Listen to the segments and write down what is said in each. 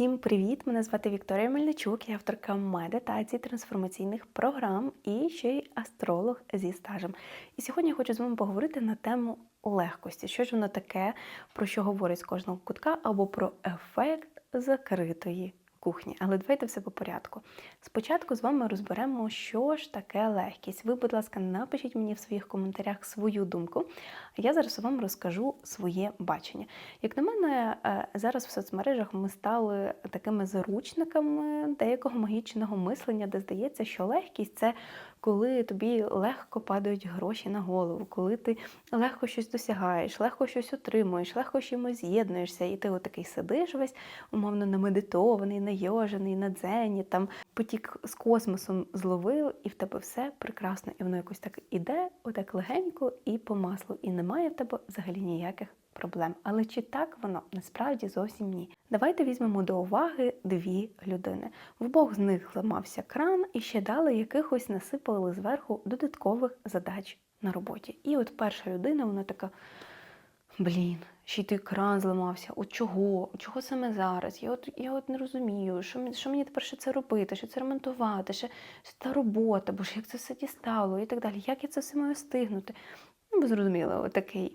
Всім привіт! Мене звати Вікторія Мельничук, я авторка медитацій, трансформаційних програм і ще й астролог зі стажем. І сьогодні я хочу з вами поговорити на тему легкості. Що ж воно таке, про що говорить з кожного кутка, або про ефект закритої кухні. Але давайте все по порядку. Спочатку з вами розберемо, що ж таке легкість. Ви, будь ласка, напишіть мені в своїх коментарях свою думку. А я зараз вам розкажу своє бачення. Як на мене, е, зараз в соцмережах ми стали такими заручниками деякого магічного мислення, де здається, що легкість це коли тобі легко падають гроші на голову, коли ти легко щось досягаєш, легко щось отримуєш, легко чимось з'єднуєшся, і ти отакий сидиш весь умовно намедитований, найожений, на дзені, там потік з космосом зловив, і в тебе все прекрасно, і воно якось так іде, отак легенько і по маслу, і немає в тебе взагалі ніяких проблем. Але чи так воно насправді зовсім ні? Давайте візьмемо до уваги дві людини. В обох з них ламався кран, і ще дали якихось насипали зверху додаткових задач на роботі. І от перша людина, вона така. Блін, ще й той кран зламався. От чого? Чого саме зараз? Я от я от не розумію, що що мені тепер ще це робити, що це ремонтувати, ще, ще та робота, бо ж як це все дістало і так далі. Як я це все маю стигнути? Ну, ви зрозуміли, такий е,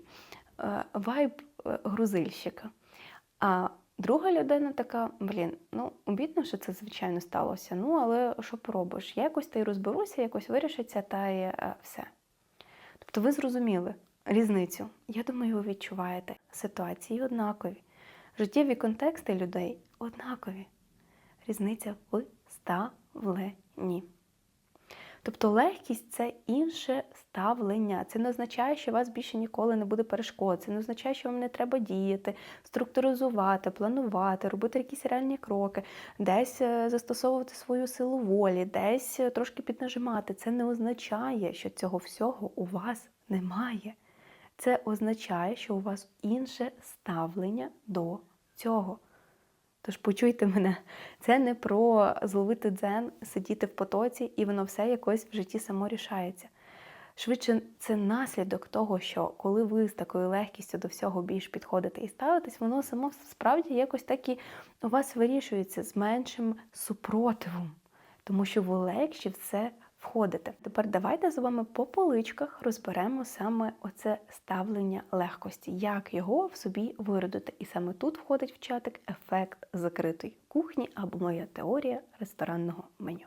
вайб е, грузильщика. А друга людина така: блін, ну обідно, що це звичайно сталося. Ну, але що поробиш? Якось та й розберуся, якось вирішиться, та й е, все. Тобто ви зрозуміли різницю. Я думаю, ви відчуваєте. Ситуації однакові. Життєві контексти людей однакові. Різниця в ставленні. Тобто легкість це інше ставлення. Це не означає, що вас більше ніколи не буде перешкод. Це не означає, що вам не треба діяти, структуризувати, планувати, робити якісь реальні кроки, десь е, застосовувати свою силу волі, десь е, трошки піднажимати. Це не означає, що цього всього у вас немає. Це означає, що у вас інше ставлення до цього. Тож почуйте мене, це не про зловити дзен, сидіти в потоці, і воно все якось в житті само рішається. Швидше, це наслідок того, що коли ви з такою легкістю до всього більш підходите і ставитесь, воно само справді якось так і у вас вирішується з меншим супротивом, тому що ви легші в це входите. Тепер давайте з вами по поличках розберемо саме оце ставлення легкості, як його в собі виродити. І саме тут входить в чатик ефект закритої кухні або моя теорія ресторанного меню.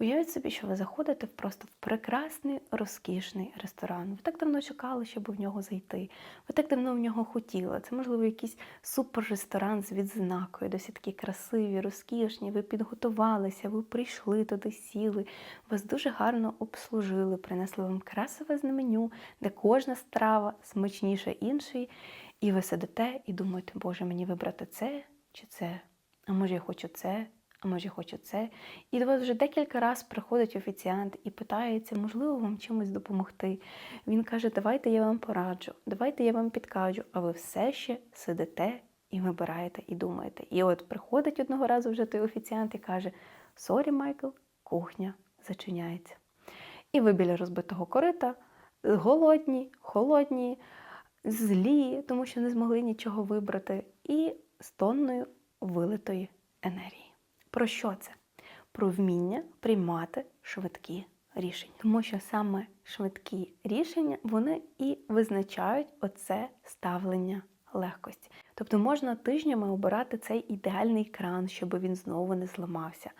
Уявіть собі, що ви заходите просто в прекрасний, розкішний ресторан. Ви так давно чекали, щоб в нього зайти. Ви так давно в нього хотіли. Це, можливо, якийсь супер-ресторан з відзнакою, досі такі красиві, розкішні. Ви підготувалися, ви прийшли туди, сіли, вас дуже гарно обслужили, принесли вам красиве меню, де кожна страва смачніша іншої. І ви сидите і думаєте, Боже, мені вибрати це чи це? А може я хочу це? А може хочу це. І до вас вже декілька разів приходить офіціант і питається, можливо, вам чимось допомогти. Він каже, давайте я вам пораджу, давайте я вам підкажу, а ви все ще сидите і вибираєте, і думаєте. І от приходить одного разу вже той офіціант і каже: Сорі, Майкл, кухня зачиняється. І ви біля розбитого корита, голодні, холодні, злі, тому що не змогли нічого вибрати, і з тонною вилитої енергії. Про що це? Про вміння приймати швидкі рішення. Тому що саме швидкі рішення вони і визначають оце ставлення легкості. Тобто можна тижнями обирати цей ідеальний кран, щоб він знову не зламався.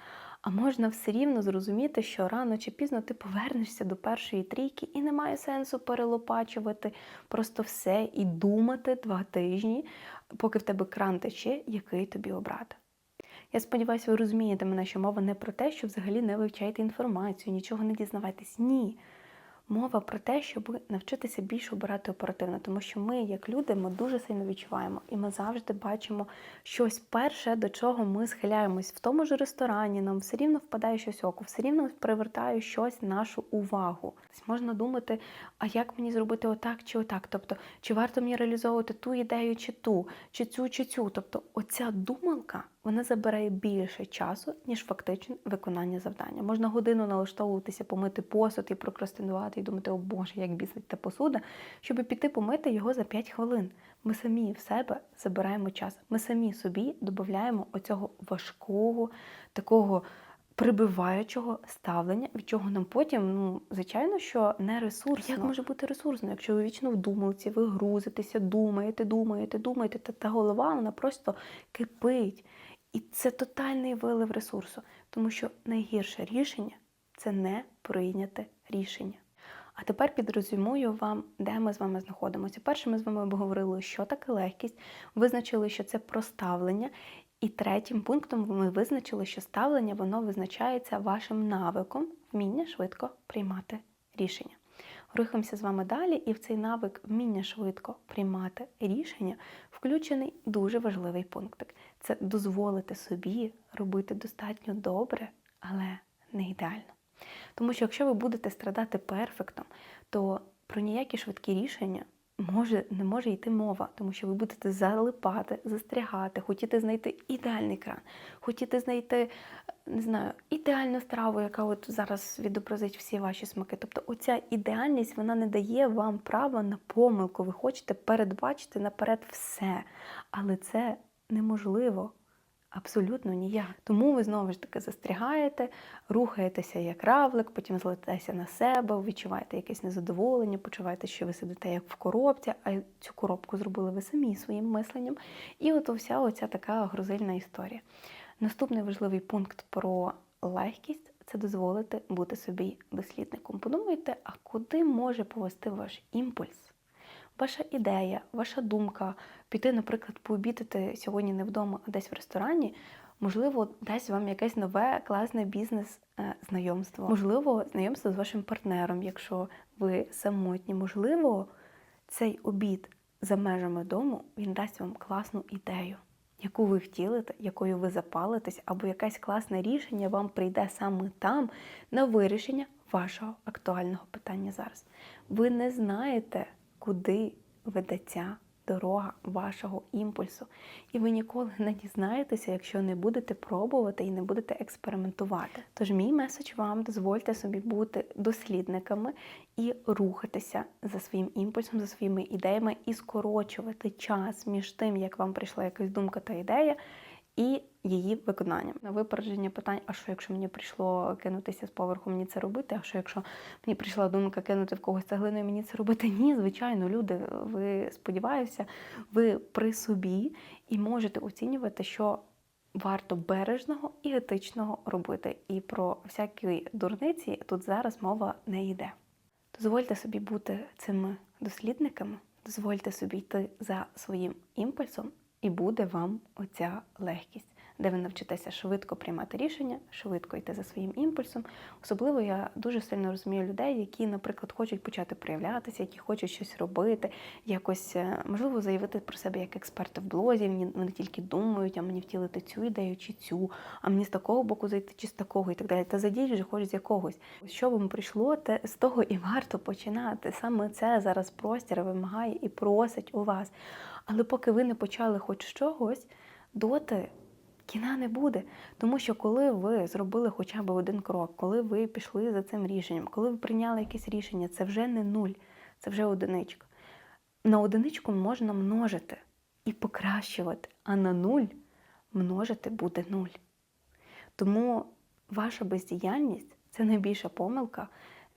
А можна все рівно зрозуміти, що рано чи пізно ти повернешся до першої трійки і немає сенсу перелопачувати просто все і думати два тижні, поки в тебе кран тече, який тобі обрати. Я сподіваюся, ви розумієте мене, що мова не про те, що взагалі не вивчаєте інформацію, нічого не дізнавайтесь. Ні. Мова про те, щоб навчитися більше обирати оперативно, тому що ми, як люди, ми дуже сильно відчуваємо, і ми завжди бачимо щось перше, до чого ми схиляємось в тому ж ресторані. Нам все рівно впадає щось око, все рівно привертає щось нашу увагу. Можна думати, а як мені зробити отак чи отак? Тобто, чи варто мені реалізовувати ту ідею, чи ту, чи цю, чи цю. Тобто, оця думалка вона забирає більше часу, ніж фактичне виконання завдання. Можна годину налаштовуватися, помити посуд і прокрастинувати, і думати, о Боже, як бісить та посуда, щоб піти помити його за 5 хвилин. Ми самі в себе забираємо час. Ми самі собі додаємо оцього важкого, такого прибиваючого ставлення, від чого нам потім, ну, звичайно, що не ресурсно. Як може бути ресурсно, якщо ви вічно в думалці, ви грузитеся, думаєте, думаєте, думаєте, та, та голова вона просто кипить. І це тотальний вилив ресурсу, тому що найгірше рішення це не прийняте рішення. А тепер підрозумую вам, де ми з вами знаходимося. Перше, ми з вами обговорили, що таке легкість, визначили, що це проставлення. І третім пунктом ми визначили, що ставлення воно визначається вашим навиком вміння швидко приймати рішення. Рухаємося з вами далі, і в цей навик вміння швидко приймати рішення включений дуже важливий пунктик. Це дозволити собі робити достатньо добре, але не ідеально. Тому що якщо ви будете страдати перфектом, то про ніякі швидкі рішення може, не може йти мова, тому що ви будете залипати, застрягати, хотіти знайти ідеальний кран, хотіти знайти, не знаю, ідеальну страву, яка от зараз відобразить всі ваші смаки. Тобто оця ідеальність вона не дає вам права на помилку. Ви хочете передбачити наперед все. Але це неможливо. Абсолютно ніяк. Тому ви знову ж таки застрягаєте, рухаєтеся як равлик, потім злетаєте на себе, відчуваєте якесь незадоволення, почуваєте, що ви сидите як в коробці, а цю коробку зробили ви самі своїм мисленням. І от вся оця така грузильна історія. Наступний важливий пункт про легкість це дозволити бути собі дослідником. Подумайте, а куди може повести ваш імпульс? Ваша ідея, ваша думка, піти, наприклад, пообідати сьогодні не вдома, а десь в ресторані, можливо, дасть вам якесь нове класне бізнес-знайомство. Можливо, знайомство з вашим партнером, якщо ви самотні. Можливо, цей обід за межами дому він дасть вам класну ідею, яку ви втілите, якою ви запалитесь, або якесь класне рішення вам прийде саме там на вирішення вашого актуального питання зараз. Ви не знаєте куди ведеться дорога вашого імпульсу. І ви ніколи не дізнаєтеся, якщо не будете пробувати і не будете експериментувати. Тож мій меседж вам дозвольте собі бути дослідниками і рухатися за своїм імпульсом, за своїми ідеями, і скорочувати час між тим, як вам прийшла якась думка та ідея. І її виконанням на випередження питань: а що, якщо мені прийшло кинутися з поверху, мені це робити? А що, якщо мені прийшла думка кинути в когось цеглиною, мені це робити? Ні, звичайно, люди. Ви сподіваюся, ви при собі і можете оцінювати, що варто бережного і етичного робити. І про всякі дурниці тут зараз мова не йде. Дозвольте собі бути цими дослідниками, дозвольте собі йти за своїм імпульсом. І буде вам оця легкість, де ви навчитеся швидко приймати рішення, швидко йти за своїм імпульсом. Особливо я дуже сильно розумію людей, які, наприклад, хочуть почати проявлятися, які хочуть щось робити, якось е, можливо заявити про себе як експерти в блозі. Вони тільки думають, а мені втілити цю ідею чи цю, а мені з такого боку зайти чи з такого, і так далі. Та зайдіть вже хоч з якогось. Що вам прийшло, те з того і варто починати. Саме це зараз простір вимагає і просить у вас. Але поки ви не почали хоч чогось, доти кіна не буде. Тому що коли ви зробили хоча б один крок, коли ви пішли за цим рішенням, коли ви прийняли якесь рішення, це вже не нуль, це вже одиничка. На одиничку можна множити і покращувати, а на нуль множити буде нуль. Тому ваша бездіяльність це найбільша помилка,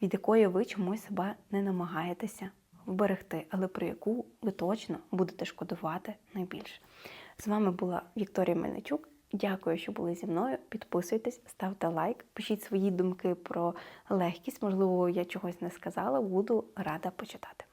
від якої ви чомусь себе не намагаєтеся вберегти, але про яку ви точно будете шкодувати найбільше. З вами була Вікторія Мельничук. Дякую, що були зі мною. Підписуйтесь, ставте лайк, пишіть свої думки про легкість. Можливо, я чогось не сказала, буду рада почитати.